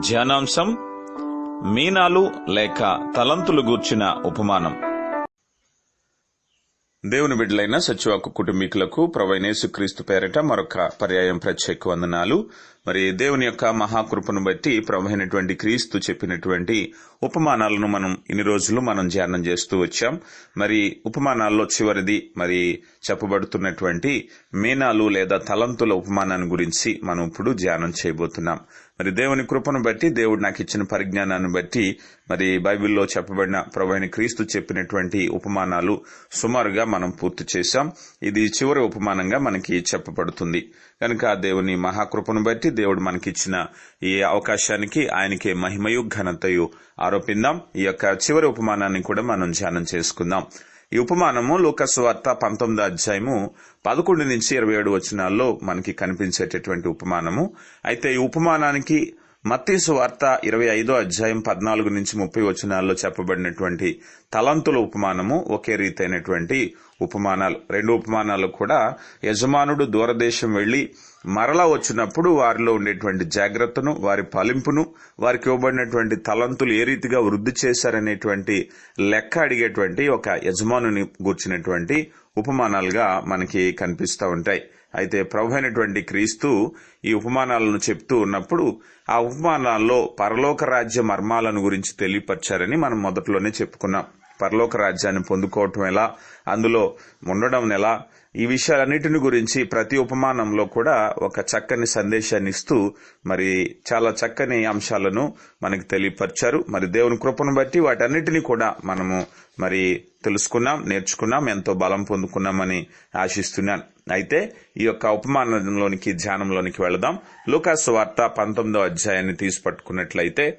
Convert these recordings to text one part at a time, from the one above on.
ధ్యానాంశం మీనాలు లేక తలంతులు గూర్చిన ఉపమానం. దేవుని బిడ్డలైన సచివాకు కుటుంబీకులకు ప్రవైనేసుక్రీస్తు పేరిట మరొక పర్యాయం ప్రత్యేక వందనాలు. మరి దేవుని యొక్క మహాకృపను బట్టి ప్రభైనటువంటి క్రీస్తు చెప్పినటువంటి ఉపమానాలను మనం ఇన్ని రోజులు మనం ధ్యానం చేస్తూ వచ్చాం. మరి ఉపమానాల్లో చివరిది మరి చెప్పబడుతున్నటువంటి మీనాలు లేదా తలంతుల ఉపమానాన్ని గురించి మనం ఇప్పుడు ధ్యానం చేయబోతున్నాం. మరి దేవుని కృపను బట్టి దేవుడు నాకు ఇచ్చిన పరిజ్ఞానాన్ని బట్టి మరి బైబిల్లో చెప్పబడిన ప్రభైన క్రీస్తు చెప్పినటువంటి ఉపమానాలు సుమారుగా మనం పూర్తి చేశాం. ఇది చివరి ఉపమానంగా మనకి చెప్పబడుతుంది. కనుక దేవుని మహాకృపను బట్టి దేవుడు మనకిచ్చిన ఈ అవకాశానికి ఆయనకే మహిమయు ఘనతయు. ఆరోపిద్దాం. ఈ యొక్క చివరి ఉపమానాన్ని కూడా మనం ధ్యానం చేసుకుందాం. ఈ ఉపమానము లోకస్ వార్త అధ్యాయము పదకొండు నుంచి ఇరవై ఏడు వచనాల్లో మనకి కనిపించేటటువంటి ఉపమానము. అయితే ఈ ఉపమానానికి మత్తీసు వార్త ఇరవై ఐదో అధ్యాయం పద్నాలుగు నుంచి ముప్పై వచనాల్లో చెప్పబడినటువంటి తలంతుల ఉపమానము ఒకే రీతైనటువంటి ఉపమానాలు. రెండు ఉపమానాలు కూడా యజమానుడు దూరదేశం వెళ్ళి మరలా వచ్చినప్పుడు వారిలో ఉండేటువంటి జాగ్రత్తను వారి ఫలింపును వారికి ఇవ్వబడినటువంటి తలంతులు ఏ రీతిగా వృద్ధి చేశారనేటువంటి లెక్క అడిగేటువంటి ఒక యజమానుని గూర్చినటువంటి ఉపమానాలుగా మనకి కనిపిస్తూ ఉంటాయి. అయితే ప్రభు అయినటువంటి క్రీస్తు ఈ ఉపమానాలను చెప్తూ ఉన్నప్పుడు ఆ ఉపమానాల్లో పరలోక రాజ్య మర్మాలను గురించి తెలియపరిచారని మనం మొదట్లోనే చెప్పుకున్నాం. పరలోక రాజ్యాన్ని పొందుకోవటం ఎలా? అందులో ఉండడం ఎలా? ఈ విషయాలన్నిటిని గురించి ప్రతి ఉపమానంలో కూడా ఒక చక్కని సందేశాన్ని ఇస్తూ మరి చాలా చక్కని అంశాలను మనకి తెలియపరిచారు. మరి దేవుని కృపను బట్టి వాటన్నిటిని కూడా మనము మరి తెలుసుకున్నాం నేర్చుకున్నాం ఎంతో బలం పొందుకున్నామని ఆశిస్తున్నాను. అయితే ఈ యొక్క ఉపమానంలోనికి ధ్యానంలోనికి వెళదాం. లూకాసు వార్త పంతొమ్మిదో అధ్యాయాన్ని తీసి పట్టుకున్నట్లయితే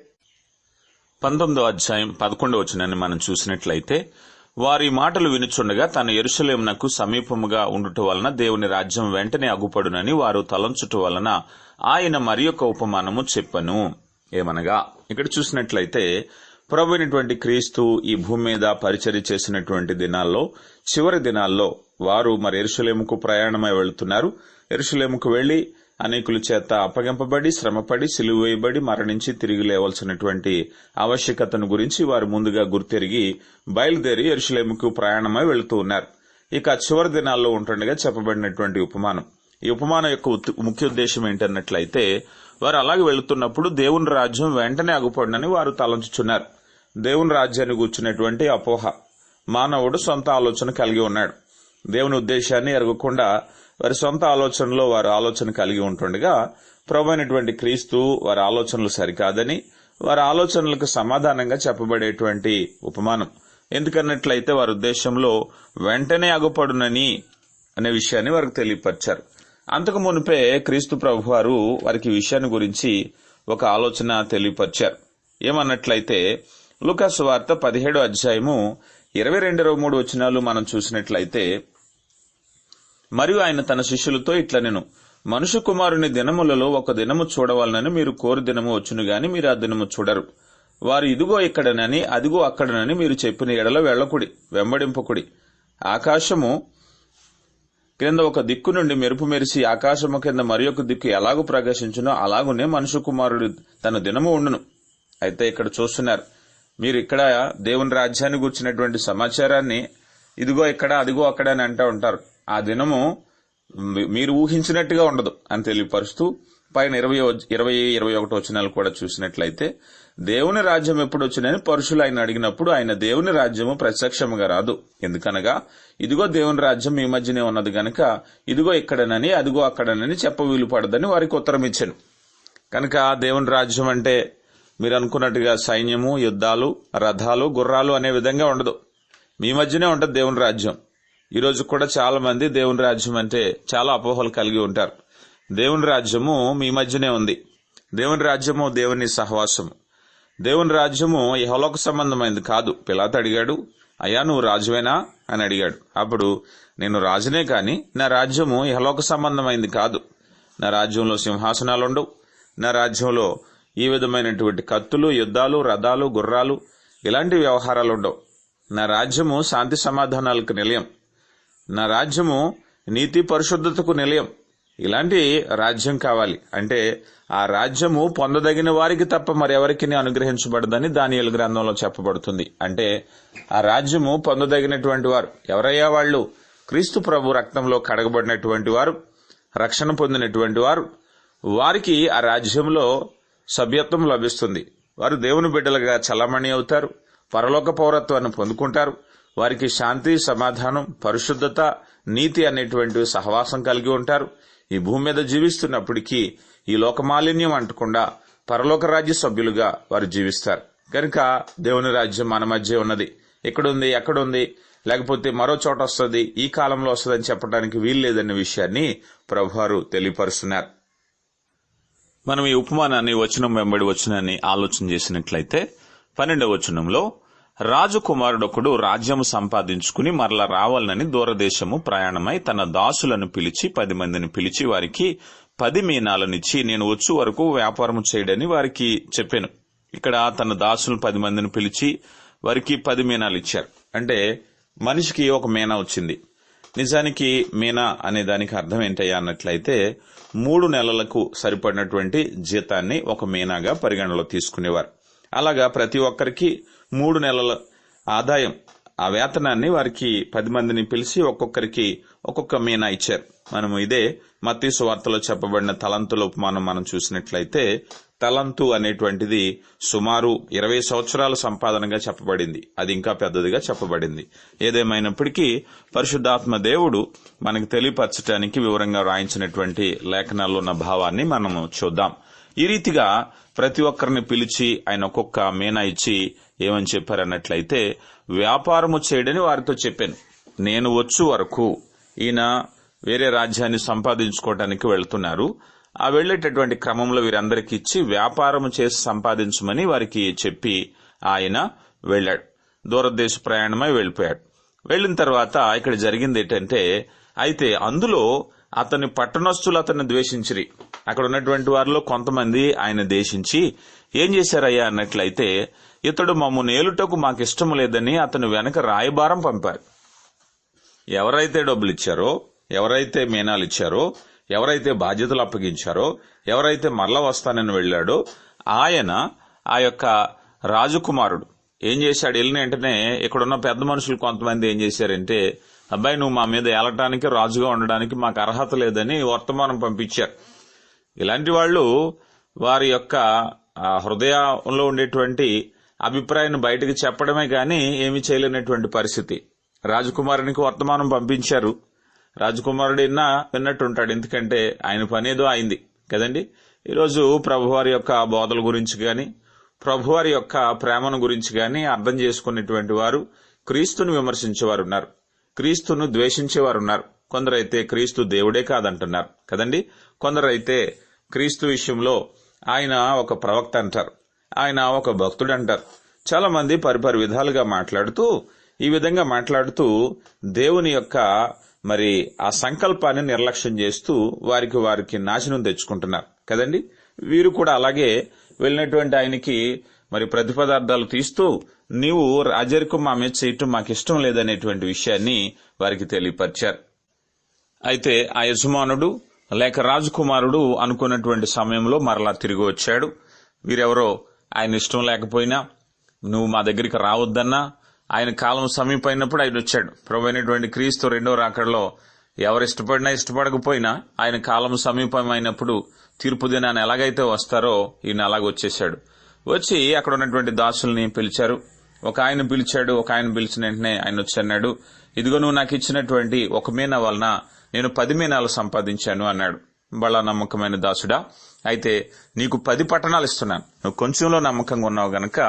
పంతొమ్మిదో అధ్యాయం పదకొండవ వచనాన్ని మనం చూసినట్లయితే వారి మాటలు వినుచుండగా తన ఎరుసలేమునకు సమీపముగా ఉండుట వలన దేవుని రాజ్యం వెంటనే అగుపడునని వారు తలంచుట వలన ఆయన మరి ఉపమానము చెప్పను. ఏమనగా ఇక్కడ చూసినట్లయితే ప్రభునటువంటి క్రీస్తు ఈ భూమి మీద పరిచర్య చేసినటువంటి దినాల్లో చివరి దినాల్లో వారు మరి ఎరుసలేముకు ప్రయాణమై వెళుతున్నారు. ఎరుసలేముకు వెళ్ళి అనేకుల చేత అప్పగింపబడి శ్రమపడి సిలువేయబడి మరణించి తిరిగి లేవలసినటువంటి ఆవశ్యకతను గురించి వారు ముందుగా గుర్తెరిగి బయలుదేరి ఎరుషులేముకు ప్రయాణమై వెళుతూ ఉన్నారు. ఇక చివరి దినాల్లో ఉంటుండగా చెప్పబడినటువంటి ఉపమానం. ఈ ఉపమానం యొక్క ఉత్- ముఖ్య ఉద్దేశం ఏంటన్నట్లయితే వారు అలాగే వెళుతున్నప్పుడు దేవుని రాజ్యం వెంటనే అగుపడినని వారు తలంచుచున్నారు. దేవుని రాజ్యాన్ని కూర్చున్నటువంటి అపోహ. మానవుడు సొంత ఆలోచన కలిగి ఉన్నాడు. దేవుని ఉద్దేశాన్ని ఎరగకుండా వారి సొంత ఆలోచనలో వారు ఆలోచన కలిగి ఉంటుండగా ప్రభు అయినటువంటి క్రీస్తు వారి ఆలోచనలు సరికాదని వారి ఆలోచనలకు సమాధానంగా చెప్పబడేటువంటి ఉపమానం. ఎందుకన్నట్లయితే వారి ఉద్దేశంలో వెంటనే అగుపడునని అనే విషయాన్ని వారికి తెలియపరిచారు. అంతకు మునిపే క్రీస్తు ప్రభు వారు వారికి విషయాన్ని గురించి ఒక ఆలోచన తెలియపరిచారు. ఏమన్నట్లయితే లుకాసు వార్త పదిహేడో అధ్యాయము ఇరవై రెండు ఇరవై మూడు వచనాలు మనం చూసినట్లయితే మరియు ఆయన తన శిష్యులతో ఇట్లా నేను మనుషు కుమారుని దినములలో ఒక దినము చూడవాలనని మీరు కోరు దినము వచ్చును గాని మీరు ఆ దినము చూడరు. వారు ఇదిగో ఇక్కడనని అదిగో అక్కడనని మీరు చెప్పిన ఎడల వెళ్ళకుడి వెంబడింపకుడి. ఆకాశము క్రింద ఒక దిక్కు నుండి మెరుపు మెరిసి ఆకాశము కింద మరి ఒక దిక్కు ఎలాగూ ప్రకాశించునో అలాగునే మనుషు కుమారుడు తన దినము ఉండును. అయితే ఇక్కడ చూస్తున్నారు మీరు ఇక్కడ దేవుని రాజ్యాన్ని గుర్చినటువంటి సమాచారాన్ని ఇదిగో ఇక్కడ అదిగో అక్కడ అని అంటూ ఉంటారు. ఆ దినము మీరు ఊహించినట్టుగా ఉండదు అని తెలియపరుస్తూ పైన ఇరవై ఇరవై ఇరవై ఒకటి వచనాలు కూడా చూసినట్లయితే దేవుని రాజ్యం ఎప్పుడు వచ్చినని పరుషులు ఆయన అడిగినప్పుడు ఆయన దేవుని రాజ్యము ప్రత్యక్షముగా రాదు. ఎందుకనగా ఇదిగో దేవుని రాజ్యం మీ మధ్యనే ఉన్నది గనక ఇదిగో ఇక్కడనని అదిగో అక్కడనని చెప్ప వీలు పడదని వారికి ఉత్తరం ఇచ్చాను. కనుక దేవుని రాజ్యం అంటే మీరు అనుకున్నట్టుగా సైన్యము యుద్ధాలు రథాలు గుర్రాలు అనే విధంగా ఉండదు. మీ మధ్యనే ఉంటుంది దేవుని రాజ్యం. ఈ రోజు కూడా చాలా మంది దేవుని రాజ్యం అంటే చాలా అపోహలు కలిగి ఉంటారు. దేవుని రాజ్యము మీ మధ్యనే ఉంది. దేవుని రాజ్యము దేవుని సహవాసము. దేవుని రాజ్యము యహలోక సంబంధమైంది కాదు. పిలాత అడిగాడు అయ్యా నువ్వు రాజువేనా? అని అడిగాడు. అప్పుడు నేను రాజునే కాని నా రాజ్యము యహలోక సంబంధమైంది కాదు. నా రాజ్యంలో సింహాసనాలు ఉండవు నా రాజ్యంలో ఈ విధమైనటువంటి కత్తులు యుద్ధాలు రథాలు గుర్రాలు ఇలాంటి వ్యవహారాలు ఉండవు నా రాజ్యము శాంతి సమాధానాలకు నిలయం. నా రాజ్యము నీతి పరిశుద్ధతకు నిలయం. ఇలాంటి రాజ్యం కావాలి. అంటే ఆ రాజ్యము పొందదగిన వారికి తప్ప మరెవరికి అనుగ్రహించబడదని దానియలు గ్రంథంలో చెప్పబడుతుంది. అంటే ఆ రాజ్యము పొందదగినటువంటి వారు ఎవరయ్యా వాళ్ళు? క్రీస్తు ప్రభు రక్తంలో కడగబడినటువంటి వారు రక్షణ పొందినటువంటి వారు. వారికి ఆ రాజ్యంలో సభ్యత్వం లభిస్తుంది. వారు దేవుని బిడ్డలుగా చలామణి అవుతారు పరలోక పౌరత్వాన్ని పొందుకుంటారు. వారికి శాంతి సమాధానం పరిశుద్ధత నీతి అనేటువంటి సహవాసం కలిగి ఉంటారు. ఈ భూమి మీద జీవిస్తున్నప్పటికీ ఈ లోకమాలిన్యం అంటకుండా పరలోక రాజ్య సభ్యులుగా వారు జీవిస్తారు. కనుక దేవుని రాజ్యం మన మధ్య ఉన్నది. ఎక్కడుంది ఎక్కడుంది? లేకపోతే మరో చోట వస్తుంది ఈ కాలంలో వస్తుందని చెప్పడానికి వీల్లేదన్న విషయాన్ని ప్రభువారు తెలియపరుస్తున్నారు. మనం ఈ ఉపమానాన్ని వచనం వెంబడి వచనాన్ని ఆలోచన చేసినట్లయితే పన్నెండవ వచనంలో రాజకుమారుడొకడు రాజ్యము సంపాదించుకుని మరల రావాలని దూరదేశము ప్రయాణమై తన దాసులను పిలిచి పది మందిని పిలిచి వారికి పది మీనాలనిచ్చి నేను వచ్చు వరకు వ్యాపారం చేయడని వారికి చెప్పాను. ఇక్కడ తన దాసులను పది మందిని పిలిచి వారికి పది మీనాలు ఇచ్చారు అంటే మనిషికి ఒక మీనా వచ్చింది. నిజానికి మీనా అనే దానికి అర్థం ఏంటయ్యా అన్నట్లయితే మూడు నెలలకు సరిపడినటువంటి జీతాన్ని ఒక మీనాగా పరిగణలో తీసుకునేవారు. అలాగా ప్రతి ఒక్కరికి మూడు నెలల ఆదాయం. ఆ వేతనాన్ని వారికి పది మందిని పిలిచి ఒక్కొక్కరికి ఒక్కొక్క మీనా ఇచ్చారు. మనం ఇదే మతీసు వార్తలో చెప్పబడిన తలంతుల ఉపమానం మనం చూసినట్లయితే తలంతు అనేటువంటిది సుమారు ఇరవై సంవత్సరాల సంపాదనగా చెప్పబడింది. అది ఇంకా పెద్దదిగా చెప్పబడింది. ఏదేమైనప్పటికీ పరిశుద్ధాత్మ దేవుడు మనకు తెలియపరచడానికి వివరంగా రాయించినటువంటి లేఖనాల్లో ఉన్న భావాన్ని మనము చూద్దాం. ఈ రీతిగా ప్రతి ఒక్కరిని పిలిచి ఆయన ఒక్కొక్క మేనా ఇచ్చి ఏమని చెప్పారన్నట్లయితే వ్యాపారము చేయడని వారితో చెప్పాను. నేను వచ్చు వరకు ఈయన వేరే రాజ్యాన్ని సంపాదించుకోవడానికి వెళ్తున్నారు. ఆ వెళ్ళేటటువంటి క్రమంలో వీరందరికీ ఇచ్చి వ్యాపారం చేసి సంపాదించమని వారికి చెప్పి ఆయన వెళ్ళాడు. దూరదేశ ప్రయాణమై వెళ్ళిపోయాడు. వెళ్ళిన తర్వాత ఇక్కడ జరిగింది ఏంటంటే అయితే అందులో అతని పట్టణస్థులు అతన్ని ద్వేషించిరి. అక్కడ ఉన్నటువంటి వారిలో కొంతమంది ఆయన దేశించి ఏం చేశారయ్యా? అన్నట్లయితే ఇతడు మమ్ము నేలుటకు మాకు ఇష్టం లేదని అతను వెనక రాయబారం పంపారు. ఎవరైతే డబ్బులు ఇచ్చారో ఎవరైతే మీనాలు ఇచ్చారో ఎవరైతే బాధ్యతలు అప్పగించారో ఎవరైతే మరల వస్తానని వెళ్ళాడో ఆయన ఆ యొక్క రాజకుమారుడు. ఏం చేశాడు? వెళ్ళిన వెంటనే ఇక్కడున్న పెద్ద మనుషులు కొంతమంది ఏం చేశారంటే అబ్బాయి నువ్వు మా మీద ఏలటానికి రాజుగా ఉండడానికి మాకు అర్హత లేదని వర్తమానం పంపించారు. ఇలాంటి వాళ్ళు వారి యొక్క హృదయంలో ఉండేటువంటి అభిప్రాయాన్ని బయటకు చెప్పడమే గాని ఏమి చేయలేనటువంటి పరిస్థితి. రాజకుమారునికి వర్తమానం పంపించారు. రాజకుమారుడు విన్నా విన్నట్టుంటాడు. ఎందుకంటే ఆయన పనేదో అయింది. కదండి? ఈరోజు ప్రభువారి యొక్క బోధల గురించి గాని ప్రభువారి యొక్క ప్రేమను గురించి గాని అర్థం చేసుకునేటువంటి వారు క్రీస్తును విమర్శించేవారు ఉన్నారు క్రీస్తును ద్వేషించేవారు ఉన్నారు కొందరైతే క్రీస్తు దేవుడే కాదంటున్నారు. కదండి? కొందరైతే క్రీస్తు విషయంలో ఆయన ఒక ప్రవక్త అంటారు. ఆయన ఒక భక్తుడు అంటారు. చాలా మంది పరిపరి విధాలుగా మాట్లాడుతూ ఈ విధంగా మాట్లాడుతూ దేవుని యొక్క మరి ఆ సంకల్పాన్ని నిర్లక్ష్యం చేస్తూ వారికి వారికి నాశనం తెచ్చుకుంటున్నారు. కదండి? వీరు కూడా అలాగే వెళ్ళినటువంటి ఆయనకి మరి ప్రతిపదార్థాలు తీస్తూ నీవు రాజరికం మా మీద చేయటం మాకు ఇష్టం లేదనేటువంటి విషయాన్ని వారికి తెలియపరిచారు. అయితే ఆ యజమానుడు లేక రాజకుమారుడు అనుకున్నటువంటి సమయంలో మరలా తిరిగి వచ్చాడు. వీరెవరో ఆయన ఇష్టం లేకపోయినా నువ్వు మా దగ్గరికి రావద్దన్నా ఆయన కాలం సమీపైనప్పుడు ఆయన వచ్చాడు. ప్రభు అయినటువంటి క్రీస్తు రెండో రాకడలో ఎవరు ఇష్టపడినా ఇష్టపడకపోయినా ఆయన కాలం సమీపమైనప్పుడు తీర్పు దినాన్ని ఎలాగైతే వస్తారో ఈయన అలాగొచ్చేశాడు వచ్చి అక్కడ ఉన్నటువంటి దాసుల్ని పిలిచారు. ఒక ఆయన పిలిచాడు ఒక ఆయన పిలిచిన వెంటనే ఆయన వచ్చి అన్నాడు ఇదిగో నువ్వు నాకు ఇచ్చినటువంటి ఒక మీన వలన నేను పది మీనాలు సంపాదించాను అన్నాడు. బళ్ళ నమ్మకమైన దాసుడా అయితే నీకు పది పట్టణాలు ఇస్తున్నాను. నువ్వు కొంచెంలో నమ్మకంగా ఉన్నావు గనక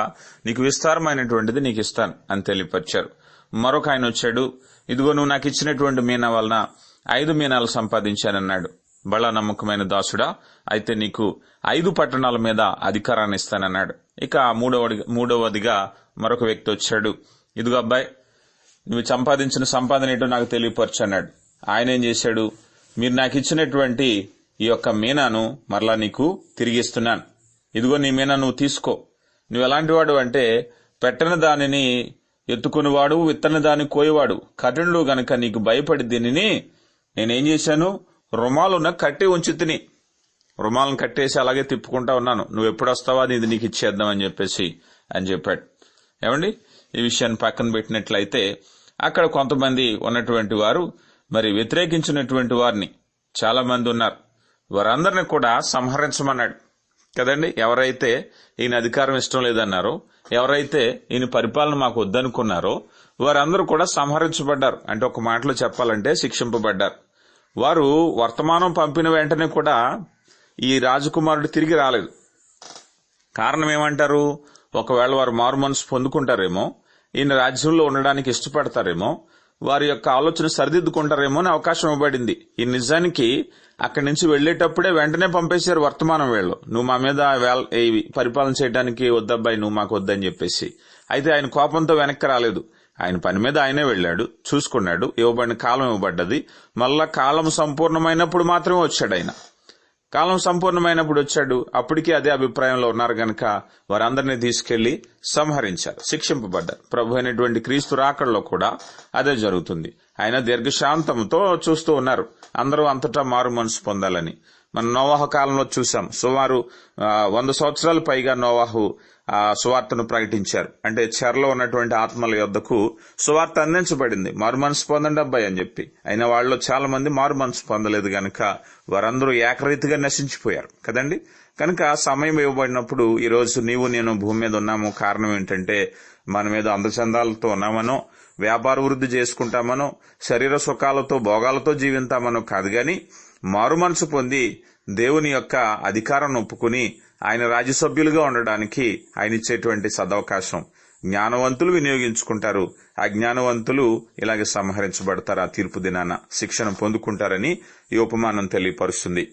నీకు విస్తారమైనటువంటిది నీకు ఇస్తాను అని తెలియపరిచారు. మరొక ఆయన వచ్చాడు ఇదిగో నువ్వు నాకు ఇచ్చినటువంటి మీనా వలన ఐదు మీనాలు సంపాదించానన్నాడు. బళ్ళ నమ్మకమైన దాసుడా అయితే నీకు ఐదు పట్టణాల మీద అధికారాన్ని ఇస్తానన్నాడు. ఇక మూడవది మూడవదిగా మరొక వ్యక్తి వచ్చాడు. ఇదిగో అబ్బాయి నువ్వు సంపాదించిన సంపాదన ఏంటో నాకు తెలియపరచు అన్నాడు. ఆయన ఏం చేశాడు? మీరు నాకు ఇచ్చినటువంటి ఈ యొక్క మీనాను మరలా నీకు తిరిగిస్తున్నాను. ఇదిగో నీ మీనా నువ్వు తీసుకో. నువ్వు ఎలాంటివాడు అంటే పెట్టని దానిని ఎత్తుకునివాడు విత్తని దాన్ని కోయవాడు. కఠినుడు గనక నీకు భయపడి దీనిని నేనేం చేశాను? రుమాలున్న కట్టి ఉంచి తిని. రుమాలను కట్టేసి అలాగే తిప్పుకుంటా ఉన్నాను. నువ్వు ఎప్పుడు వస్తావా? ఇది నీకు ఇచ్చేద్దాం అని చెప్పేసి అని చెప్పాడు. ఏమండి? ఈ విషయాన్ని పక్కన పెట్టినట్లయితే అక్కడ కొంతమంది ఉన్నటువంటి వారు మరి వ్యతిరేకించినటువంటి వారిని చాలా మంది ఉన్నారు. వారందరిని కూడా సంహరించమన్నాడు. కదండి? ఎవరైతే ఈయన అధికారం ఇష్టం లేదన్నారో ఎవరైతే ఈయన పరిపాలన మాకు వద్దనుకున్నారో వారందరూ కూడా సంహరించబడ్డారు. అంటే ఒక మాటలో చెప్పాలంటే శిక్షింపబడ్డారు. వారు వర్తమానం పంపిన వెంటనే కూడా ఈ రాజకుమారుడు తిరిగి రాలేదు. కారణం ఏమంటారు? ఒకవేళ వారు మారు మనసు పొందుకుంటారేమో ఈయన రాజ్యంలో ఉండడానికి ఇష్టపడతారేమో వారి యొక్క ఆలోచన సరిదిద్దుకుంటారేమో అని అవకాశం ఇవ్వబడింది. ఈ నిజానికి అక్కడి నుంచి వెళ్ళేటప్పుడే వెంటనే పంపేశారు వర్తమానం వేళ్ళు. నువ్వు మా మీద పరిపాలన చేయడానికి వద్దబ్బాయి నువ్వు మాకు వద్దని చెప్పేసి. అయితే ఆయన కోపంతో వెనక్కి రాలేదు. ఆయన పని మీద ఆయనే వెళ్ళాడు చూసుకున్నాడు ఇవ్వబడిన కాలం ఇవ్వబడ్డది. మళ్ళా కాలం సంపూర్ణమైనప్పుడు మాత్రమే వచ్చాడు ఆయన. కాలం సంపూర్ణమైనప్పుడు వచ్చాడు. అప్పటికే అదే అభిప్రాయంలో ఉన్నారు గనక వారందరినీ తీసుకెళ్ళి సంహరించారు. శిక్షింపబడ్డారు. ప్రభు అయినటువంటి క్రీస్తు రాకడలో కూడా అదే జరుగుతుంది. ఆయన దీర్ఘశాంతంతో చూస్తూ ఉన్నారు. అందరూ అంతటా మారు మనసు పొందాలని. మనం నోవాహ కాలంలో చూసాం సుమారు వంద సంవత్సరాలు పైగా నోవాహు సువార్తను ప్రకటించారు. అంటే చెరలో ఉన్నటువంటి ఆత్మల యొద్దకు సువార్త అందించబడింది. మారు మనసు పొందండి అబ్బాయి అని చెప్పి. అయిన వాళ్ళలో చాలా మంది మారు మనసు పొందలేదు కనుక వారందరూ ఏకరీతిగా నశించిపోయారు. కదండి? కనుక సమయం ఇవ్వబడినప్పుడు ఈరోజు నీవు నేను భూమి మీద ఉన్నాము. కారణం ఏంటంటే మన మీద అందచందాలతో ఉన్నామనో వ్యాపార వృద్ధి చేసుకుంటామనో శరీర సుఖాలతో భోగాలతో జీవింతామనో కాదు గాని మారు మనసు పొంది దేవుని యొక్క అధికారం ఒప్పుకుని ఆయన రాజ్యసభ్యులుగా ఉండడానికి ఆయన ఇచ్చేటువంటి సదవకాశం. జ్ఞానవంతులు వినియోగించుకుంటారు. అజ్ఞానవంతులు ఇలాగే సంహరించబడతారు. ఆ తీర్పు దినాన శిక్షణ పొందుకుంటారని ఈ ఉపమానం తెలియపరుస్తుంది.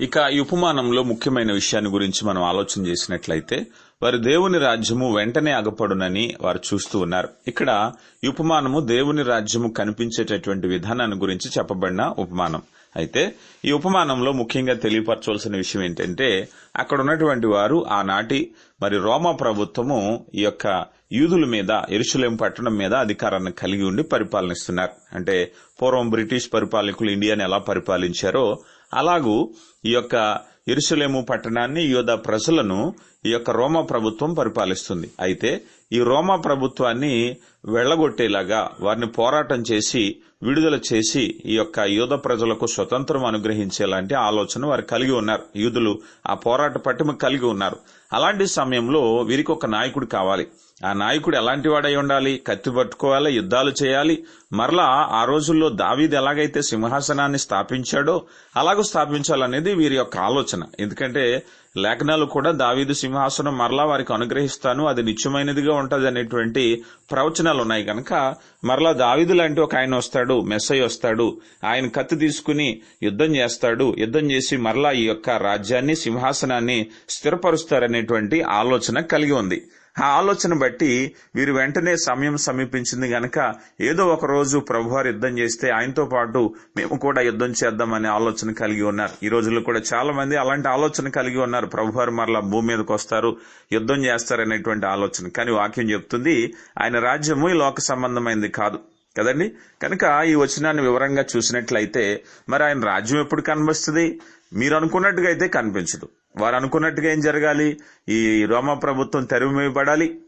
ఇక ఈ ఉపమానంలో ముఖ్యమైన విషయాన్ని గురించి మనం ఆలోచన చేసినట్లయితే వారు దేవుని రాజ్యము వెంటనే అగపడునని వారు చూస్తూ ఉన్నారు. ఇక్కడ ఈ ఉపమానము దేవుని రాజ్యము కనిపించేటటువంటి విధానాన్ని గురించి చెప్పబడిన ఉపమానం. అయితే ఈ ఉపమానంలో ముఖ్యంగా తెలియపరచవలసిన విషయం ఏంటంటే అక్కడ ఉన్నటువంటి వారు ఆనాటి మరి రోమా ప్రభుత్వము ఈ యొక్క యూదుల మీద ఎరుసలేం పట్టణం మీద అధికారాన్ని కలిగి ఉండి పరిపాలనిస్తున్నారు. అంటే పూర్వం బ్రిటిష్ పరిపాలకులు ఇండియాని ఎలా పరిపాలించారో అలాగూ ఈ యొక్క ఎరుసలేము పట్టణాన్ని యోధ ప్రజలను ఈ యొక్క రోమా ప్రభుత్వం పరిపాలిస్తుంది. అయితే ఈ రోమా ప్రభుత్వాన్ని వెళ్ళగొట్టేలాగా వారిని పోరాటం చేసి విడుదల చేసి ఈ యొక్క యూద ప్రజలకు స్వతంత్రం అనుగ్రహించేలాంటి ఆలోచన వారు కలిగి ఉన్నారు. యూదులు ఆ పోరాట పట్టిమ కలిగి ఉన్నారు. అలాంటి సమయంలో వీరికి ఒక నాయకుడు కావాలి. ఆ నాయకుడు ఎలాంటి వాడై ఉండాలి? కత్తి పట్టుకోవాలి యుద్ధాలు చేయాలి. మరలా ఆ రోజుల్లో దావీద్ ఎలాగైతే సింహాసనాన్ని స్థాపించాడో అలాగూ స్థాపించాలనేది వీరి యొక్క ఆలోచన. ఎందుకంటే లేఖనాలు కూడా దావీదు సింహాసనం మరలా వారికి అనుగ్రహిస్తాను. అది నిత్యమైనదిగా ఉంటది అనేటువంటి ప్రవచనాలు ఉన్నాయి కనుక మరలా దావీదు లాంటి ఒక ఆయన వస్తాడు మెస్సై వస్తాడు. ఆయన కత్తి తీసుకుని యుద్ధం చేస్తాడు. యుద్ధం చేసి మరలా ఈ యొక్క రాజ్యాన్ని సింహాసనాన్ని స్థిరపరుస్తారనేటువంటి ఆలోచన కలిగి ఉంది. ఆ ఆలోచన బట్టి వీరు వెంటనే సమయం సమీపించింది గనక ఏదో ఒక రోజు ప్రభువారు యుద్ధం చేస్తే ఆయనతో పాటు మేము కూడా యుద్ధం చేద్దామనే ఆలోచన కలిగి ఉన్నారు. ఈ రోజుల్లో కూడా చాలా మంది అలాంటి ఆలోచన కలిగి ఉన్నారు. ప్రభువారు మరలా భూమి మీదకి వస్తారు యుద్ధం చేస్తారనేటువంటి ఆలోచన. కానీ వాక్యం చెప్తుంది ఆయన రాజ్యము ఈ లోక సంబంధమైంది కాదు. కదండి? కనుక ఈ వచనాన్ని వివరంగా చూసినట్లయితే మరి ఆయన రాజ్యం ఎప్పుడు కనిపిస్తుంది మీరు అనుకున్నట్టుగా అయితే కనిపించదు. వారు అనుకున్నట్టుగా ఏం జరగాలి? ఈ రోమ ప్రభుత్వం తెరవేయబడాలి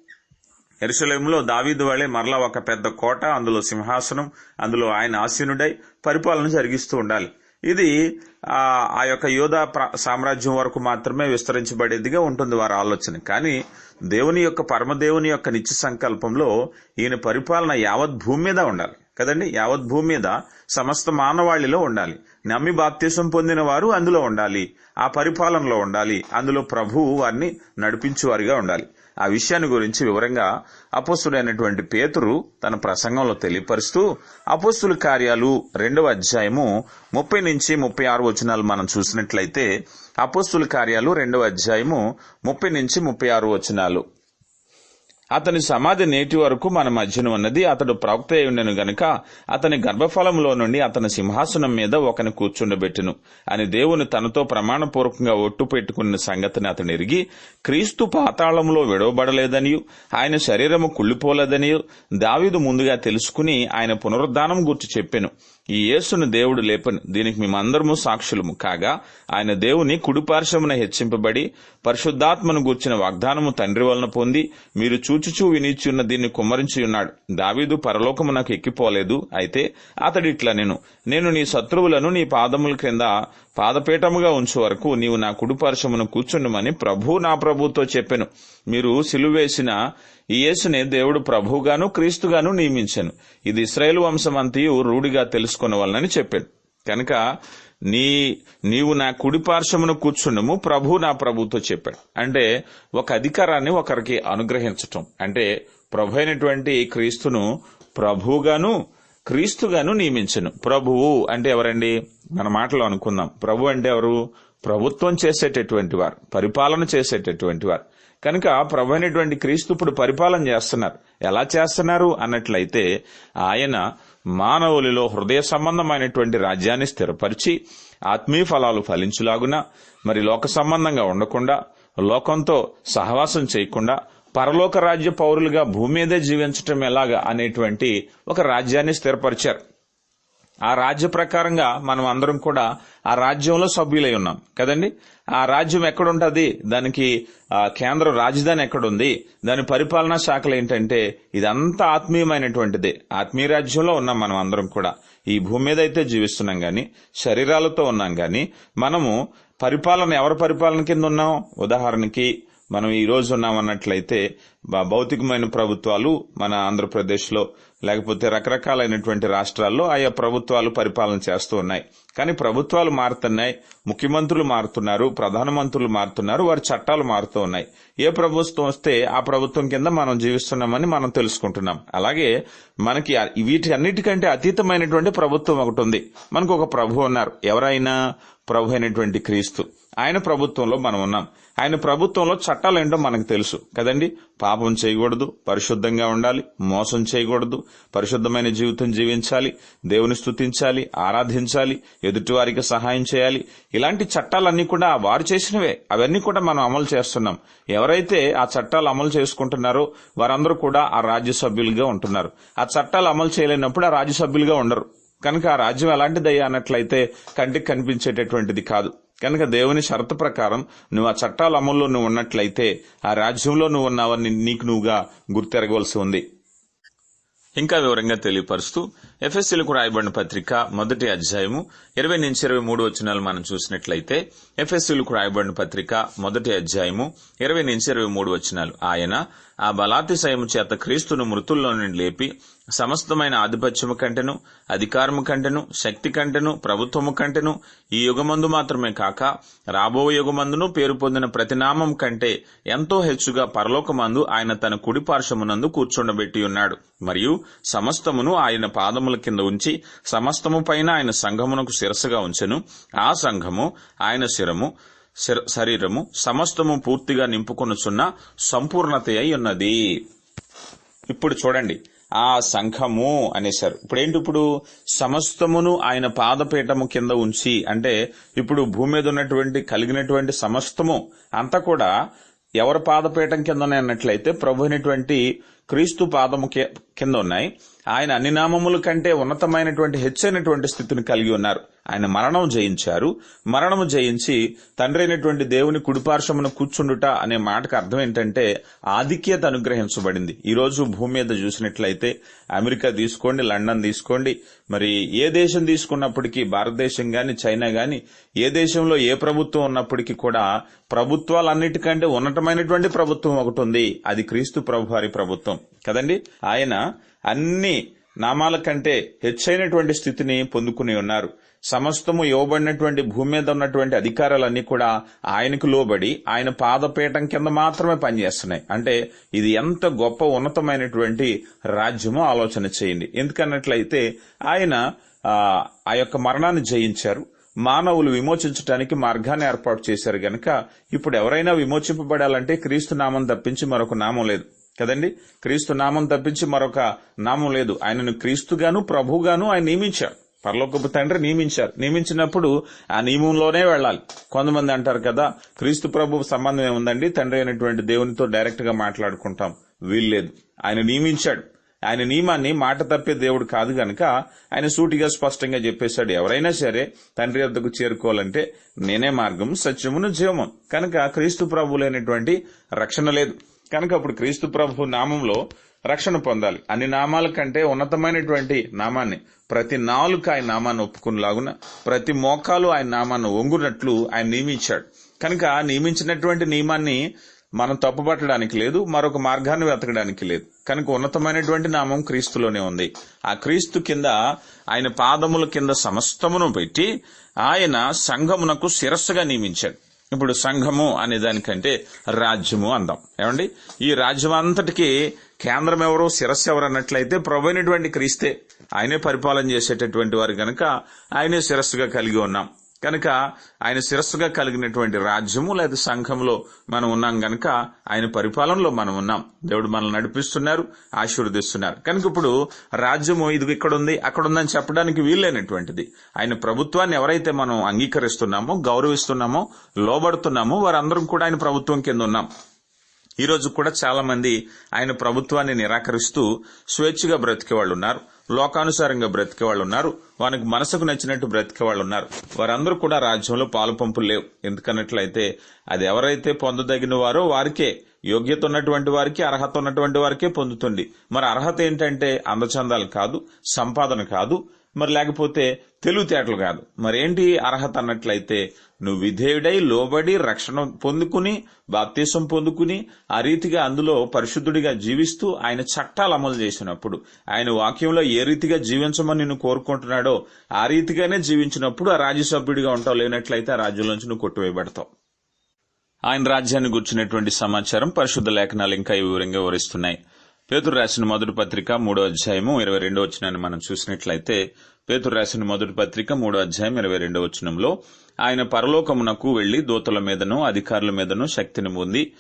ఎరుసలేంలో దావీదు వాళ్ళే మరలా ఒక పెద్ద కోట అందులో సింహాసనం అందులో ఆయన ఆసీనుడై పరిపాలన జరిగిస్తూ ఉండాలి. ఇది ఆ యొక్క యోధా సామ్రాజ్యం వరకు మాత్రమే విస్తరించబడేదిగా ఉంటుంది వారి ఆలోచన. కానీ దేవుని యొక్క పరమదేవుని యొక్క నిత్య సంకల్పంలో ఈయన పరిపాలన యావత్ భూమి మీద ఉండాలి. కదండి? యావత్ భూమి మీద సమస్త మానవాళిలో ఉండాలి. నమ్మి బాప్తీసం పొందిన వారు అందులో ఉండాలి. ఆ పరిపాలనలో ఉండాలి. అందులో ప్రభువు వారిని నడిపించేవారిగా ఉండాలి. ఆ విషయాన్ని గురించి వివరంగా అపోస్తుడైనటువంటి పేతురు తన ప్రసంగంలో తెలియపరుస్తూ అపోస్తుల కార్యాలు రెండవ అధ్యాయము ముప్పై నుంచి ముప్పై ఆరు వచనాలు మనం చూసినట్లయితే అపోస్తుల కార్యాలు రెండవ అధ్యాయము ముప్పై నుంచి ముప్పై ఆరు వచనాలు. అతని సమాధి నేటి వరకు మన మధ్యన ఉన్నది. అతడు ప్రవక్త అయి ఉండెను గనుక అతని గర్భఫలంలో నుండి అతని సింహాసనం మీద ఒకని కూర్చుండబెట్టును. అని దేవుని తనతో ప్రమాణపూర్వకంగా ఒట్టు పెట్టుకున్న సంగతిని అతను ఎరిగి క్రీస్తు పాతాళంలో విడవబడలేదనియు ఆయన శరీరము కుళ్ళిపోలేదనియు దావీదు ముందుగా తెలుసుకుని ఆయన పునరుద్ధానం గుర్చి చెప్పెను. ఈ యేసును దేవుడు లేపను దీనికి మేమందరము సాక్షులము. కాగా ఆయన దేవుని కుడిపార్శ్వమున హెచ్చింపబడి పరిశుద్ధాత్మను గూర్చిన వాగ్దానము తండ్రి వలన పొంది మీరు చూచుచూ వినిచున్న దీన్ని కుమ్మరించి ఉన్నాడు దావీదు పరలోకమునకు ఎక్కిపోలేదు. అయితే అతడిట్లా నేను నేను నీ శత్రువులను నీ పాదముల క్రింద పాదపీఠముగా ఉంచు వరకు నీవు నా కుడిపార్శ్వమును కూర్చుండమని ప్రభు నా ప్రభుతో చెప్పెను. మీరు సిలువేసిన ఈ యేసునే దేవుడు ప్రభువుగాను క్రీస్తుగాను నియమించాను. ఇది ఇస్రాయేల్ వంశమంతయు రూఢిగా తెలుసుకునవలనని చెప్పాడు కనుక నీ నీవు నా కుడిపార్శ్వమును కూర్చుండము ప్రభు నా ప్రభుతో చెప్పాడు అంటే ఒక అధికారాన్ని ఒకరికి అనుగ్రహించటం. అంటే ప్రభు అయినటువంటి క్రీస్తును ప్రభువుగాను క్రీస్తుగాను నియమించను. ప్రభువు అంటే ఎవరండి? మన మాటలో అనుకుందాం. ప్రభు అంటే ఎవరు? ప్రభుత్వం చేసేటటువంటి వారు పరిపాలన చేసేటటువంటి వారు. కనుక ప్రభు అయినటువంటి క్రీస్తు ఇప్పుడు పరిపాలన చేస్తున్నారు. ఎలా చేస్తున్నారు? అన్నట్లయితే ఆయన మానవులలో హృదయ సంబంధమైనటువంటి రాజ్యాన్ని స్థిరపరిచి ఆత్మీయ ఫలాలు ఫలించులాగున మరి లోక సంబంధంగా ఉండకుండా లోకంతో సహవాసం చేయకుండా పరలోక రాజ్య పౌరులుగా భూమి మీదే జీవించటం ఎలాగా అనేటువంటి ఒక రాజ్యాన్ని స్థిరపరిచారు. ఆ రాజ్య ప్రకారంగా మనం అందరం కూడా ఆ రాజ్యంలో సభ్యులై ఉన్నాం. కదండి? ఆ రాజ్యం ఎక్కడుంటది? దానికి కేంద్ర రాజధాని ఎక్కడుంది? దాని పరిపాలనా శాఖలు ఏంటంటే ఇదంతా ఆత్మీయమైనటువంటిదే. ఆత్మీయ రాజ్యంలో ఉన్నాం మనం అందరం కూడా. ఈ భూమి మీద అయితే జీవిస్తున్నాం గాని శరీరాలతో ఉన్నాం గాని మనము పరిపాలన ఎవరి పరిపాలన కింద ఉన్నాం? ఉదాహరణకి మనం ఈ రోజు ఉన్నామన్నట్లయితే భౌతికమైన ప్రభుత్వాలు మన ఆంధ్రప్రదేశ్లో లేకపోతే రకరకాలైనటువంటి రాష్ట్రాల్లో ఆయా ప్రభుత్వాలు పరిపాలన చేస్తూ ఉన్నాయి. కానీ ప్రభుత్వాలు మారుతున్నాయి ముఖ్యమంత్రులు మారుతున్నారు ప్రధానమంత్రులు మారుతున్నారు వారి చట్టాలు మారుతూ ఉన్నాయి. ఏ ప్రభుత్వం వస్తే ఆ ప్రభుత్వం కింద మనం జీవిస్తున్నామని మనం తెలుసుకుంటున్నాం. అలాగే మనకి వీటి అన్నిటికంటే అతీతమైనటువంటి ప్రభుత్వం ఒకటి ఉంది. మనకు ఒక ప్రభు ఉన్నారు. ఎవరైనా ప్రభు అయినటువంటి క్రీస్తు. ఆయన ప్రభుత్వంలో మనం ఉన్నాం. ఆయన ప్రభుత్వంలో చట్టాలు ఏంటో మనకు తెలుసు. కదండి? పాపం చేయకూడదు పరిశుద్ధంగా ఉండాలి మోసం చేయకూడదు పరిశుద్ధమైన జీవితం జీవించాలి దేవుని స్థుతించాలి ఆరాధించాలి ఎదుటివారికి సహాయం చేయాలి. ఇలాంటి చట్టాలన్నీ కూడా వారు చేసినవే. అవన్నీ కూడా మనం అమలు చేస్తున్నాం. ఎవరైతే ఆ చట్టాలు అమలు చేసుకుంటున్నారో వారందరూ కూడా ఆ రాజ్యసభ్యులుగా ఉంటున్నారు. ఆ చట్టాలు అమలు చేయలేనప్పుడు ఆ రాజ్యసభ్యులుగా ఉండరు. కనుక ఆ రాజ్యం ఎలాంటిదయ్యా అన్నట్లయితే కంటికి కనిపించేటటువంటిది కాదు. కనుక దేవుని షరతు ప్రకారం నువ్వు ఆ చట్టాల అమల్లో నువ్వు ఉన్నట్లయితే ఆ రాజ్యంలో నువ్వు ఉన్నావని నీకు నువ్వుగా గుర్తెరగవలసి ఉంది. ఇంకా వివరంగా తెలియపరుస్తూ ఎఫ్ఎస్సీలకు రాయబడిన పత్రిక మొదటి అధ్యాయము ఇరవై నుంచి ఇరవై మూడు వచనాలు మనం చూసినట్లయితే ఎఫ్ఎస్సీలకు రాయబడిన పత్రిక మొదటి అధ్యాయము ఇరవై నుంచి ఇరవై మూడు వచనాలు. ఆయన ఆ బలాతిశయము చేత క్రీస్తును మృతుల్లో నుండి లేపి సమస్తమైన ఆధిపత్యము కంటెను అధికారము కంటెను శక్తి కంటెను ప్రభుత్వము కంటెను ఈ యుగమందు మాత్రమే కాక రాబో యుగమందును పేరు పొందిన ప్రతినామం కంటే ఎంతో హెచ్చుగా పరలోకమందు ఆయన తన కుడిపార్శ్వమునందు కూర్చుండబెట్టి ఉన్నాడు. మరియు సమస్తమును ఆయన పాదము పాదముల కింద ఉంచి సమస్తము పైన ఆయన సంఘమునకు శిరస్సుగా ఉంచెను. ఆ సంఘము ఆయన శిరము శరీరము సమస్తము పూర్తిగా నింపుకొనుచున్న సంపూర్ణత అయి ఉన్నది. ఇప్పుడు చూడండి. ఆ సంఘము అనేశారు. ఇప్పుడు ఏంటి ఇప్పుడు? సమస్తమును ఆయన పాదపీఠము కింద ఉంచి అంటే ఇప్పుడు భూమి మీద ఉన్నటువంటి కలిగినటువంటి సమస్తము అంతా కూడా ఎవరి పాదపీఠం కింద ఉన్నాయి అన్నట్లయితే ప్రభు అయినటువంటి క్రీస్తు పాదము కింద ఉన్నాయి. ఆయన అన్ని నామముల కంటే ఉన్నతమైనటువంటి హెచ్చైనటువంటి స్థితిని కలిగి ఉన్నారు. ఆయన మరణం జయించారు. మరణము జయించి తండ్రి అయినటువంటి దేవుని కుడిపార్శ్వమును కూర్చుండుట అనే మాటకు అర్థం ఏంటంటే ఆధిక్యత అనుగ్రహించబడింది. ఈ రోజు భూమి మీద చూసినట్లయితే అమెరికా తీసుకోండి లండన్ తీసుకోండి. మరి ఏ దేశం తీసుకున్నప్పటికీ భారతదేశం గాని చైనా గాని ఏ దేశంలో ఏ ప్రభుత్వం ఉన్నప్పటికీ కూడా ప్రభుత్వాలన్నిటికంటే ఉన్నతమైనటువంటి ప్రభుత్వం ఒకటి ఉంది. అది క్రీస్తు ప్రభువారి ప్రభుత్వం. కదండి? ఆయన అన్ని నామాల కంటే హెచ్చైనటువంటి స్థితిని పొందుకుని ఉన్నారు. సమస్తము ఇవ్వబడినటువంటి భూమి మీద ఉన్నటువంటి అధికారాలన్నీ కూడా ఆయనకు లోబడి ఆయన పాదపీఠం కింద మాత్రమే పనిచేస్తున్నాయి. అంటే ఇది ఎంత గొప్ప ఉన్నతమైనటువంటి రాజ్యమో ఆలోచన చేయండి. ఎందుకన్నట్లయితే ఆయన ఆ యొక్క మరణాన్ని జయించారు. మానవులు విమోచించడానికి మార్గాన్ని ఏర్పాటు చేశారు గనక ఇప్పుడు ఎవరైనా విమోచింపబడాలంటే క్రీస్తు నామం తప్పించి మరొక నామం లేదు. కదండి? క్రీస్తు నామం తప్పించి మరొక నామం లేదు. ఆయనను క్రీస్తుగాను ప్రభుగాను ఆయన నియమించారు. పరలోకపు తండ్రి నియమించారు. నియమించినప్పుడు ఆ నియమంలోనే వెళ్ళాలి. కొంతమంది అంటారు కదా క్రీస్తు ప్రభు సంబంధం ఏముందండి? తండ్రి అయినటువంటి దేవునితో డైరెక్ట్గా మాట్లాడుకుంటాం. వీల్లేదు. ఆయన నియమించాడు. ఆయన నియమాన్ని మాట తప్పే దేవుడు కాదు గనక ఆయన సూటిగా స్పష్టంగా చెప్పేశాడు. ఎవరైనా సరే తండ్రి వద్దకు చేరుకోవాలంటే నేనే మార్గం సత్యమును జీవము. కనుక క్రీస్తు ప్రభులైనటువంటి రక్షణ లేదు. కనుక అప్పుడు క్రీస్తు ప్రభు నామంలో రక్షణ పొందాలి. అన్ని నామాల కంటే ఉన్నతమైనటువంటి నామాన్ని ప్రతి నాలుక ఆయన నామాన్ని ఒప్పుకునేలాగున ప్రతి మోకాలు ఆయన నామాన్ని ఒంగునట్లు ఆయన నియమించాడు. కనుక నియమించినటువంటి నియమాన్ని మనం తప్పుపట్టడానికి లేదు మరొక మార్గాన్ని వెతకడానికి లేదు. కనుక ఉన్నతమైనటువంటి నామం క్రీస్తులోనే ఉంది. ఆ క్రీస్తు కింద ఆయన పాదముల కింద సమస్తమును పెట్టి ఆయన సంఘమునకు శిరస్సుగా నియమించాడు. ఇప్పుడు సంఘము అనే దానికంటే రాజ్యము అందాం. ఏమండి? ఈ రాజ్యం అంతటికి కేంద్రం ఎవరు శిరస్సు ఎవరు అన్నట్లయితే ప్రభైనటువంటి క్రీస్తే. ఆయనే పరిపాలన చేసేటటువంటి వారు గనక ఆయనే శిరస్సుగా కలిగి ఉన్నాం. కనుక ఆయన శిరస్సుగా కలిగినటువంటి రాజ్యము లేదా సంఘంలో మనం ఉన్నాం గనక ఆయన పరిపాలనలో మనం ఉన్నాం. దేవుడు మనల్ని నడిపిస్తున్నారు ఆశీర్వదిస్తున్నారు. కనుక ఇప్పుడు రాజ్యము ఇది ఇక్కడ ఉంది అక్కడ ఉందని చెప్పడానికి వీల్లేనటువంటిది. ఆయన ప్రభుత్వాన్ని ఎవరైతే మనం అంగీకరిస్తున్నామో గౌరవిస్తున్నామో లోబడుతున్నామో వారందరం కూడా ఆయన ప్రభుత్వం కింద ఉన్నాం. ఈ రోజు కూడా చాలా మంది ఆయన ప్రభుత్వాన్ని నిరాకరిస్తూ స్వేచ్ఛగా బ్రతికే వాళ్ళు ఉన్నారు. లోకానుసారంగా బ్రతికే వాళ్ళు ఉన్నారు వానికి మనసుకు నచ్చినట్టు బ్రతికే వాళ్ళు ఉన్నారు వారందరూ కూడా రాజ్యంలో పాలు పంపులు లేవు. ఎందుకన్నట్లయితే అది ఎవరైతే పొందదగిన వారో వారికే యోగ్యత ఉన్నటువంటి వారికి అర్హత ఉన్నటువంటి వారికే పొందుతుంది. మరి అర్హత ఏంటంటే అందచందాలు కాదు సంపాదన కాదు మరి లేకపోతే తెలివితేటలు కాదు. మరేంటి అర్హత అన్నట్లయితే నువ్వు విధేయుడై లోబడి రక్షణ పొందుకుని బాప్తీసం పొందుకుని ఆ రీతిగా అందులో పరిశుద్ధుడిగా జీవిస్తూ ఆయన చట్టాలు అమలు చేసినప్పుడు ఆయన వాక్యంలో ఏ రీతిగా జీవించమని నిన్ను కోరుకుంటున్నాడో ఆ రీతిగానే జీవించినప్పుడు ఆ రాజ్యసభ్యుడిగా ఉంటావు. లేనట్లయితే ఆ రాజ్యంలోంచి నువ్వు కొట్టువేయబడతావు. ఆయన రాజ్యాన్ని గుర్చినటువంటి సమాచారం పరిశుద్ధ లేఖనాలు ఇంకా ఈ వివరంగా వివరిస్తున్నాయి. పేతురు రాసిన మొదటి పత్రిక మూడో అధ్యాయము ఇరవై రెండో వచ్చినాన్ని మనం చూసినట్లయితే పేతురు రాసిన మొదటి పత్రిక మూడో అధ్యాయం ఇరవై రెండో వచనంలో ఆయన పరలోకమునకు వెళ్ళి దూతల మీదను అధికారుల మీదను శక్తిని పొంది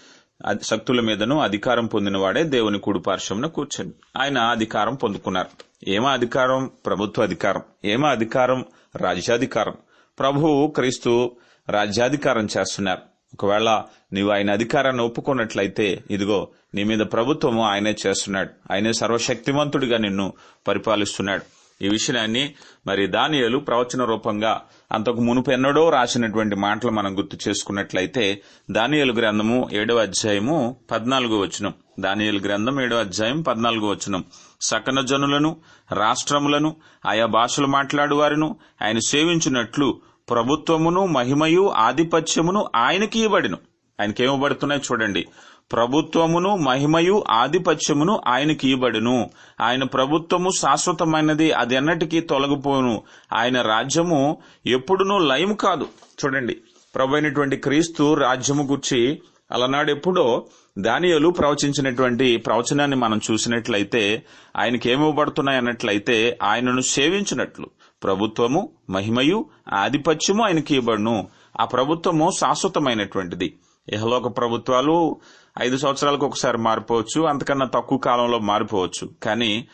శక్తుల మీదను అధికారం పొందినవాడే దేవుని కుడి పార్శ్వమున కూర్చొని ఆయన అధికారం పొందుకున్నారు. ఏమా అధికారం? ప్రభుత్వ అధికారం. ఏమా అధికారం? రాజ్యాధికారం. ప్రభువు క్రీస్తు రాజ్యాధికారం చేస్తున్నారు. ఒకవేళ నీవు ఆయన అధికారాన్ని ఒప్పుకున్నట్లయితే ఇదిగో నీ మీద ప్రభుత్వము ఆయనే చేస్తున్నాడు. ఆయనే సర్వశక్తివంతుడిగా నిన్ను పరిపాలిస్తున్నాడు. ఈ విషయాన్ని మరి దానియలు ప్రవచన రూపంగా అంతకు మునుపు ఎన్నడో రాసినటువంటి మాటలు మనం గుర్తు చేసుకున్నట్లయితే దానియలు గ్రంథము ఏడవ అధ్యాయము పద్నాలుగో వచనం. దానియలు గ్రంథం ఏడవ అధ్యాయం పద్నాలుగో వచనం. సకన జనులను రాష్ట్రములను ఆయా భాషలు మాట్లాడువారును ఆయన సేవించినట్లు ప్రభుత్వమును మహిమయు ఆధిపత్యమును ఆయనకి ఇవ్వబడిను. ఆయనకి ఏమబడుతున్నాయి చూడండి. ప్రభుత్వమును మహిమయు ఆధిపత్యమును ఆయనకి ఇవ్వబడును ఆయన ప్రభుత్వము శాశ్వతమైనది అది ఎన్నటికీ తొలగిపోను ఆయన రాజ్యము ఎప్పుడునూ లయం కాదు. చూడండి ప్రభు అయినటువంటి క్రీస్తు రాజ్యము గుర్చి అలనాడెప్పుడో దానియలు ప్రవచించినటువంటి ప్రవచనాన్ని మనం చూసినట్లయితే ఆయనకి ఏమివ్వబడుతున్నాయి అన్నట్లయితే ఆయనను సేవించినట్లు. ప్రభుత్వము మహిమయు ఆధిపత్యము ఆయనకి ఇవ్వబడును ఆ ప్రభుత్వము శాశ్వతమైనటువంటిది. ఇహలోక ప్రభుత్వాలు ఐదు సంవత్సరాలకు ఒకసారి మారిపోవచ్చు అంతకన్నా తక్కువ కాలంలో మారిపోవచ్చు. కానీ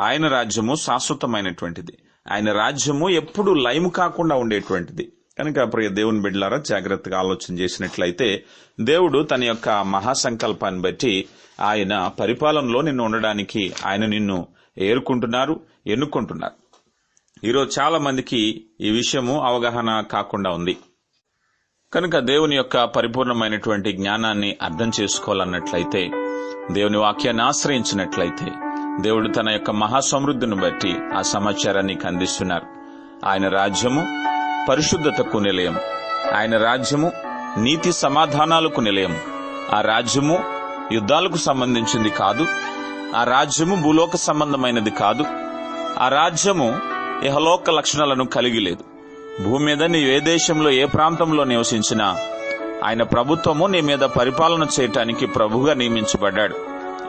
ఆయన రాజ్యము శాశ్వతమైనటువంటిది. ఆయన రాజ్యము ఎప్పుడు లైము కాకుండా ఉండేటువంటిది. కనుక ప్రియ దేవుని బిడ్డలారా జాగ్రత్తగా ఆలోచన చేసినట్లయితే దేవుడు తన యొక్క మహాసంకల్పాన్ని బట్టి ఆయన పరిపాలనలో నిన్ను ఉండడానికి ఆయన నిన్ను ఏరుకుంటున్నారు ఎన్నుకుంటున్నారు. ఈరోజు చాలా మందికి ఈ విషయము అవగాహన కాకుండా ఉంది. కనుక దేవుని యొక్క పరిపూర్ణమైనటువంటి జ్ఞానాన్ని అర్థం చేసుకోవాలన్నట్లయితే దేవుని వాక్యాన్ని ఆశ్రయించినట్లయితే దేవుడు తన యొక్క మహాసమృద్ధిని బట్టి ఆ సమాచారాన్ని అందిస్తున్నారు. ఆయన రాజ్యము పరిశుద్ధతకు నిలయం. ఆయన రాజ్యము నీతి సమాధానాలకు నిలయం. ఆ రాజ్యము యుద్ధాలకు సంబంధించింది కాదు. ఆ రాజ్యము భూలోక సంబంధమైనది కాదు. ఆ రాజ్యము ఇహలోక లక్షణాలను కలిగి లేదు. భూమి మీద నీవు ఏ దేశంలో ఏ ప్రాంతంలో నివసించినా ఆయన ప్రభుత్వము నీ మీద పరిపాలన చేయటానికి ప్రభుగా నియమించబడ్డాడు.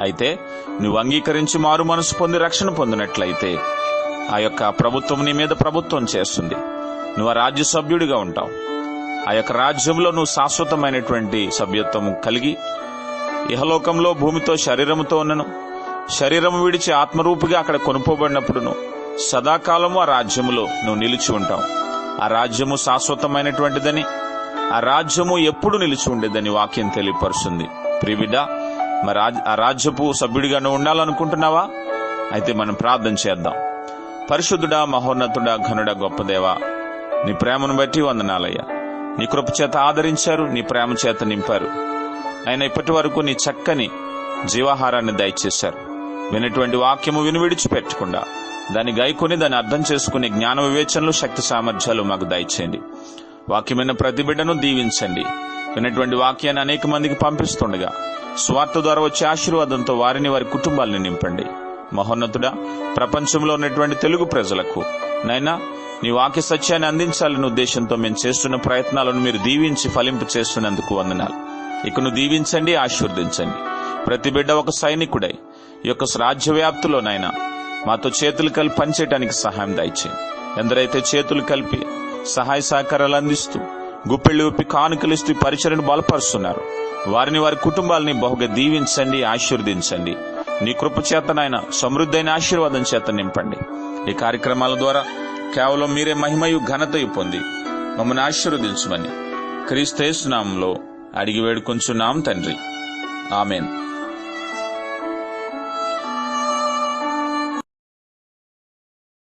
అయితే నువ్వు అంగీకరించి మారు మనసు పొంది రక్షణ పొందినట్లయితే ఆ యొక్క ప్రభుత్వం నీ మీద ప్రభుత్వం చేస్తుంది. నువ్వు ఆ రాజ్య సభ్యుడిగా ఉంటావు. ఆ యొక్క రాజ్యంలో నువ్వు శాశ్వతమైనటువంటి సభ్యత్వము కలిగి ఇహలోకంలో భూమితో శరీరముతో ఉన్నను. శరీరము విడిచి ఆత్మరూపిగా అక్కడ కొనుపోబడినప్పుడును సదాకాలము ఆ రాజ్యములో నువ్వు నిలిచి ఉంటావు. ఆ రాజ్యము శాశ్వతమైనటువంటిదని ఆ రాజ్యము ఎప్పుడు నిలిచి ఉండేదని వాక్యం తెలియపరుస్తుంది. ప్రిబిడ్డ మరి ఆ రాజ్యపు సభ్యుడిగానే ఉండాలనుకుంటున్నావా? అయితే మనం ప్రార్థన చేద్దాం. పరిశుద్ధుడా మహోన్నతుడా ఘనుడ గొప్పదేవ నీ ప్రేమను బట్టి వందనాలయ్యా. నీ కృప చేత ఆదరించారు నీ ప్రేమ చేత నింపారు. ఆయన ఇప్పటి వరకు నీ చక్కని జీవాహారాన్ని దయచేశారు. వినటువంటి వాక్యము విని విడిచిపెట్టకుండా దాన్ని గైకొని దాన్ని అర్థం చేసుకునే జ్ఞాన వివేచనలు శక్తి సామర్థ్యాలు మాకు దయచేయండి. వాక్యమైన ప్రతి బిడ్డను దీవించండి. వినటువంటి వాక్యాన్ని అనేక మందికి పంపిస్తుండగా స్వార్థ ద్వారా వచ్చే ఆశీర్వాదంతో వారిని వారి కుటుంబాలను నింపండి. మహోన్నతుడా ప్రపంచంలో ఉన్నటువంటి తెలుగు ప్రజలకు నైనా నీ వాక్య సత్యాన్ని అందించాలనే ఉద్దేశంతో మేము చేస్తున్న ప్రయత్నాలను మీరు దీవించి ఫలింపు చేస్తున్నందుకు వందనాలు. ఇకను దీవించండి ఆశీర్వదించండి. ప్రతి బిడ్డ ఒక సైనికుడై ఈ యొక్క రాజ్య వ్యాప్తిలోనైనా మాతో చేతులు కలిపి పనిచేయడానికి సహాయం దయచేయండి ఎందరైతే చేతులు కలిపి సహాయ సహకారాలు అందిస్తూ గుప్పెళ్ళు ఉప్పి కానుకలు ఇస్తూ పరిచయను బలపరుస్తున్నారు వారిని వారి కుటుంబాలని బహుగా దీవించండి ఆశీర్వదించండి. నీ కృప చేతనైన సమృద్ధైన ఆశీర్వాదం చేత నింపండి. ఈ కార్యక్రమాల ద్వారా కేవలం మీరే మహిమయు ఘనతయు పొంది మమ్మల్ని ఆశీర్వదించమని క్రీస్తేసునామంలో అడిగి వేడుకొంచున్నాం తండ్రి. ఆమెన్.